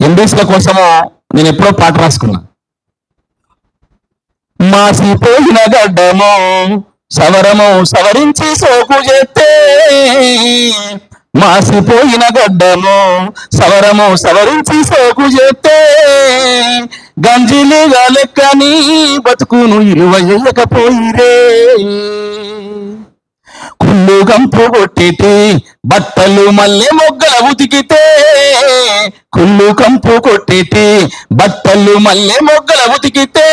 ఎంబీసీల కోసము నేను ఎప్పుడో పాట రాసుకున్నా. మాసిపోయిన గడ్డము సవరము సవరించి సోకు చేస్తే. మాసిపోయిన గడ్డము సవరము సవరించి సోకు చేస్తే. గంజిలిగా లెక్కని బతుకును ఇరువయ్యకపోయిరే కుళ్ళు గంపు కొట్టితే బట్టలు మల్లె మొగ్గ ఉతికితే. కంపు కొట్టితే బట్టలు మల్లె మొగ్గల ఉతికితే.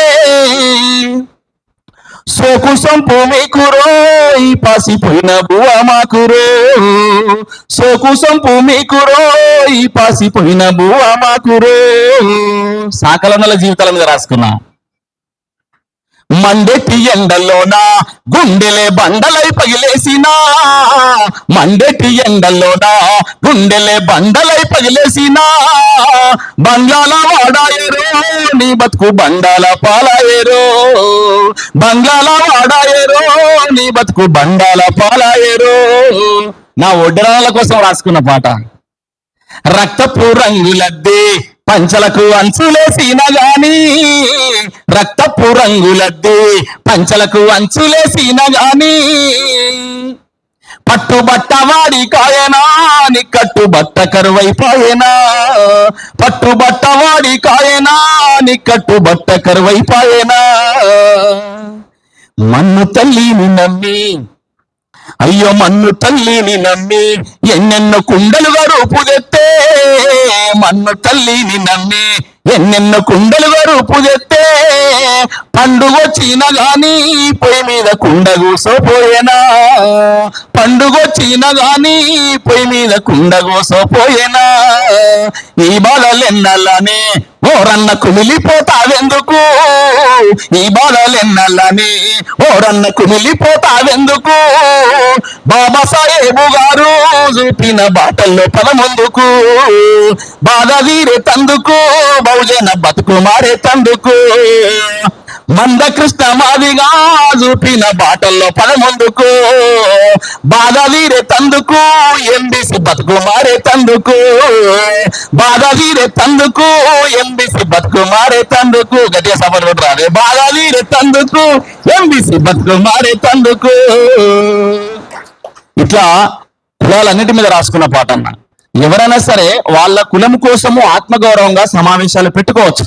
సోకు సంపు మీకు రోయ్ పాసిపోయిన బువ మాకురో సోకు సంపు మీకు రోయ్ పాసిపోయిన బువ మాకురో సాకలనల జీవితాల మీద రాసుకున్నా. మండెటి ఎండల్లోన గుండెలే బండలై పగిలేసినా? మండెటి ఎండల్లోన గుండెలే బండలై పగిలేసినా? బంగాల వాడాయరో నీ బతుకు బండాల పాలాయరో. బంగాల వాడాయరో నీ బతుకు బండాల పాలాయరో. నా ఒడ్డరాల కోసం రాసుకున్న పాట. రక్తపు రంగులద్దే పంచలకు అంచులేసిన గాని రక్తపు రంగులద్ది. పంచలకు అంచులేసిన గాని పట్టుబట్ట వాడి కాయనా ని కరువైపాయనా? పట్టుబట్ట వాడి కాయనా ని కరువైపాయనా? మన్ను తల్లిని నమ్మి అయ్యో మన్ను తల్లిని నమ్మి ఎన్నెన్నో కుండలుగా రూపుదెత్తే మన్ను తల్లిని నమ్మి ఎన్నెన్నో కుండలుగా రూపుదెత్తే పండుగొచ్చిన గాని పొయ్యి మీద కుండ కూసోపోయేనా? పండుగొచ్చిన గాని పొయ్యి మీద కుండ కూసోపోయేనా? ఈ బాధలెన్నల్లనే ఓరన్న కుమిలిపోతావెందుకు ఈ బాధలెన్నల్లని ఓరన్న కుమిలిపోతావెందుకు బాబా సాహేబు గారు చూపిన బాటల్లో పదముందుకు బాధ వీరే తందుకు బహుజన బతుకు మారే తందుకు మందకృష్ణ మాదిగా చూపిన బాటల్లో పదముందుకు బాధ వీరే తందుకు ఎంబీసీ బతుకు మారే తందుకు బాధ వీరే తందుకు ఎంబీసీ బతుకు మారే తందుకు. గట్టిగా సభలు రాదు బాధ వీరే తందుకు ఎంబీసీ బతుకు మారే తందుకు. ఇట్లా కులాలన్నిటి మీద రాసుకున్న పాట అన్న ఎవరైనా సరే వాళ్ళ కులం కోసము ఆత్మగౌరవంగా సమావేశాలు పెట్టుకోవచ్చు.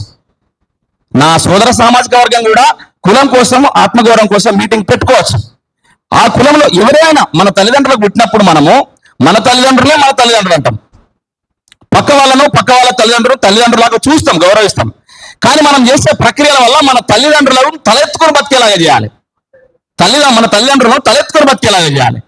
నా సోదర సామాజిక వర్గం కూడా కులం కోసం ఆత్మగౌరవం కోసం మీటింగ్ పెట్టుకోవచ్చు. ఆ కులంలో ఎవరైనా మన తల్లిదండ్రులకు పుట్టినప్పుడు మనము మన తల్లిదండ్రులే మన తల్లిదండ్రులు అంటాం. పక్క వాళ్ళను పక్క వాళ్ళ తల్లిదండ్రులు తల్లిదండ్రులాగా చూస్తాం గౌరవిస్తాం. కానీ మనం చేసే ప్రక్రియల వల్ల మన తల్లిదండ్రులను తలెత్తుకుని బతికేలాగా చేయాలి. తల్లిదండ్రులు మన తల్లిదండ్రులను తలెత్తుకుని బతికేలాగా చేయాలి.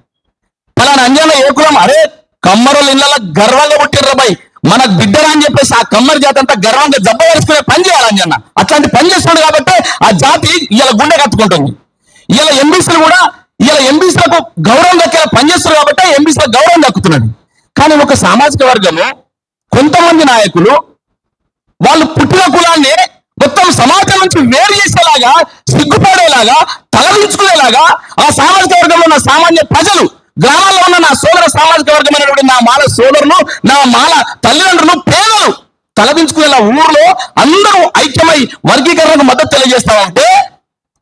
పలానా అంజన ఏ కులం అరే కమ్మరుల ఇళ్ళ గర్వంగా పుట్టిర్రబాయి మన బిడ్డరా అని చెప్పేసి ఆ కమ్మరి జాతి అంతా గర్వంగా జబ్బవరుచుకునే పని చేయాలని అన్న. అట్లాంటి పని చేస్తున్నాడు కాబట్టి ఆ జాతి ఇలా గుండె కట్టుకుంటుంది. ఇలా ఎంబీసీలు కూడా ఇలా ఎంబీసీలకు గౌరవం దక్కేలా పనిచేస్తున్నారు కాబట్టి ఎంబీసీలకు గౌరవం దక్కుతున్నది కానీ ఒక సామాజిక వర్గము కొంతమంది నాయకులు వాళ్ళు పుట్టిన కులాన్ని మొత్తం సమాజం నుంచి వేరు చేసేలాగా సిగ్గుపడేలాగా తలదించుకునేలాగా ఆ సామాజిక వర్గంలో ఉన్న సామాన్య ప్రజలు గ్రామాల్లో ఉన్న నా సోదర సామాజిక వర్గమైనటువంటి నా మాల సోదరులు నా మాల తల్లిదండ్రులు పేదలు తలదించుకునేలా ఊర్లో అందరూ ఐక్యమై వర్గీకరణకు మద్దతు తెలియజేస్తామంటే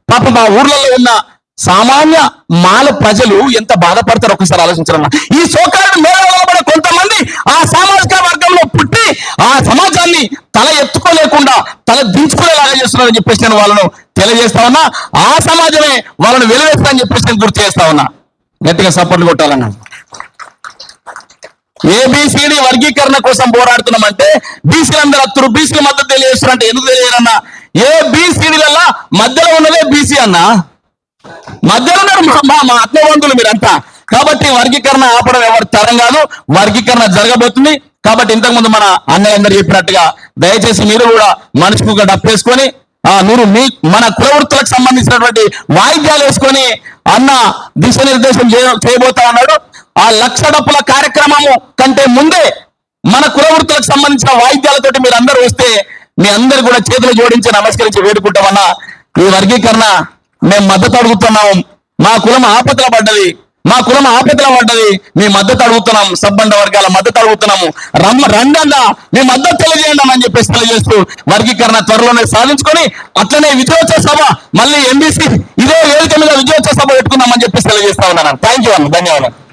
పాప మా ఊర్లలో ఉన్న సామాన్య మాల ప్రజలు ఎంత బాధపడతారో ఒకసారి ఆలోచించాలన్న ఈ సోకాలను మేళపడే కొంతమంది ఆ సామాజిక వర్గంలో పుట్టి ఆ సమాజాన్ని తల ఎత్తుకోలేకుండా తల దించుకునేలాగా చేస్తున్నారని చెప్పేసి నేను వాళ్ళను తెలియజేస్తా ఉన్నా. ఆ సమాజమే వాళ్ళను వెలువేస్తా అని చెప్పేసి నేను గుర్తు చేస్తా ఉన్నా. గట్టిగా సపోర్ట్ కొట్టాలన్నా. ఏబిసిడి వర్గీకరణ కోసం పోరాడుతున్నామంటే బీసీలందరూ అత్తురు బీసీల మద్దతు తెలియజేస్తారంటే ఎందుకు తెలియజేయరన్నా ఏ బీసీడీలలో మధ్యలో ఉన్నదే బీసీ అన్నా? మధ్యలో ఉన్నారు మా- మా మీరంతా. కాబట్టి వర్గీకరణ ఆపడం ఎవరి తరం కాదు వర్గీకరణ జరగబోతుంది. కాబట్టి ఇంతకుముందు మన అన్నయ్య అందరు చెప్పినట్టుగా దయచేసి మీరు కూడా మనసుకు డప్పేసుకొని ఆ మీరు మీ మన కులవృత్తులకు సంబంధించినటువంటి వాయిద్యాలు వేసుకొని అన్న దిశానిర్దేశం చేయ- చేయబోతా ఉన్నాడు. ఆ లక్ష డప్పుల కార్యక్రమము కంటే ముందే మన కులవృత్తులకు సంబంధించిన వాయిద్యాలతోటి మీరు అందరూ వస్తే మీ అందరు కూడా చేతులు జోడించి నమస్కరించి వేడుకుంటామన్నా. ఈ వర్గీకరణ మేము మద్దతు అడుగుతున్నాము. మా కులం ఆపదల పడ్డది. మా కులం ఆపదలో పడ్డది. మీ మద్దతు అడుగుతున్నాం సబ్బండ వర్గాల మద్దతు అడుగుతున్నాము. రమ్మ రండన్నా మీ మద్దతు తెలియజేయండి అని చెప్పేసి తెలియజేస్తూ వర్గీకరణ త్వరలోనే సాధించుకొని అట్లనే విజయోత్సవ సభ మళ్ళీ ఎంబీసీ ఇదే వేదిక మీద విజయోత్సవ సభ పెట్టుకుందామని చెప్పేసి తెలియజేస్తా ఉన్నాను. థ్యాంక్ యూ అన్న ధన్యవాదాలు.